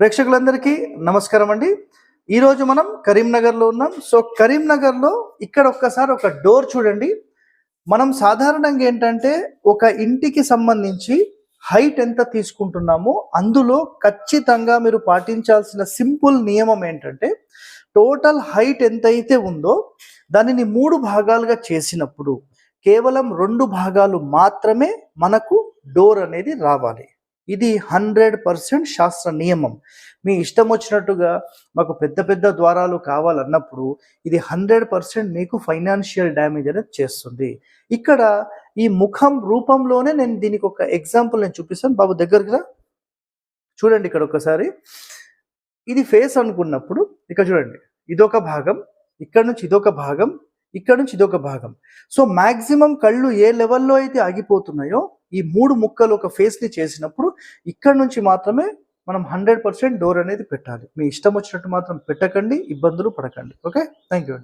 ప్రేక్షకులందరికీ నమస్కారం అండి. ఈరోజు మనం కరీంనగర్లో ఉన్నాం. సో కరీంనగర్లో ఇక్కడ ఒక్కసారి ఒక డోర్ చూడండి. మనం సాధారణంగా ఏంటంటే ఒక ఇంటికి సంబంధించి హైట్ ఎంత తీసుకుంటున్నామో అందులో ఖచ్చితంగా మీరు పాటించాల్సిన సింపుల్ నియమం ఏంటంటే టోటల్ హైట్ ఎంతైతే ఉందో దానిని మూడు భాగాలుగా చేసినప్పుడు కేవలం రెండు భాగాలు మాత్రమే మనకు డోర్ అనేది రావాలి. ఇది హండ్రెడ్ పర్సెంట్ శాస్త్ర నియమం. మీ ఇష్టం వచ్చినట్టుగా మాకు పెద్ద పెద్ద ద్వారాలు కావాలన్నప్పుడు ఇది హండ్రెడ్ పర్సెంట్ మీకు ఫైనాన్షియల్ డ్యామేజ్ అనేది చేస్తుంది. ఇక్కడ ఈ ముఖం రూపంలోనే నేను దీనికి ఒక ఎగ్జాంపుల్ నేను చూపిస్తాను. బాబు దగ్గరికి రా. చూడండి ఇక్కడ ఒకసారి. ఇది ఫేస్ అనుకున్నప్పుడు ఇక్కడ చూడండి. ఇదొక భాగం ఇక్కడ నుంచి ఇదొక భాగం ఇక్కడ నుంచి ఇదొక భాగం. సో మాక్సిమం కళ్ళు ఏ లెవెల్లో అయితే ఆగిపోతున్నాయో ఈ మూడు ముక్కలు ఒక ఫేస్ని చేసినప్పుడు ఇక్కడ నుంచి మాత్రమే మనం హండ్రెడ్ పర్సెంట్ డోర్ అనేది పెట్టాలి. మీ ఇష్టం వచ్చినట్టు మాత్రం పెట్టకండి ఇబ్బందులు పడకండి. Okay thank you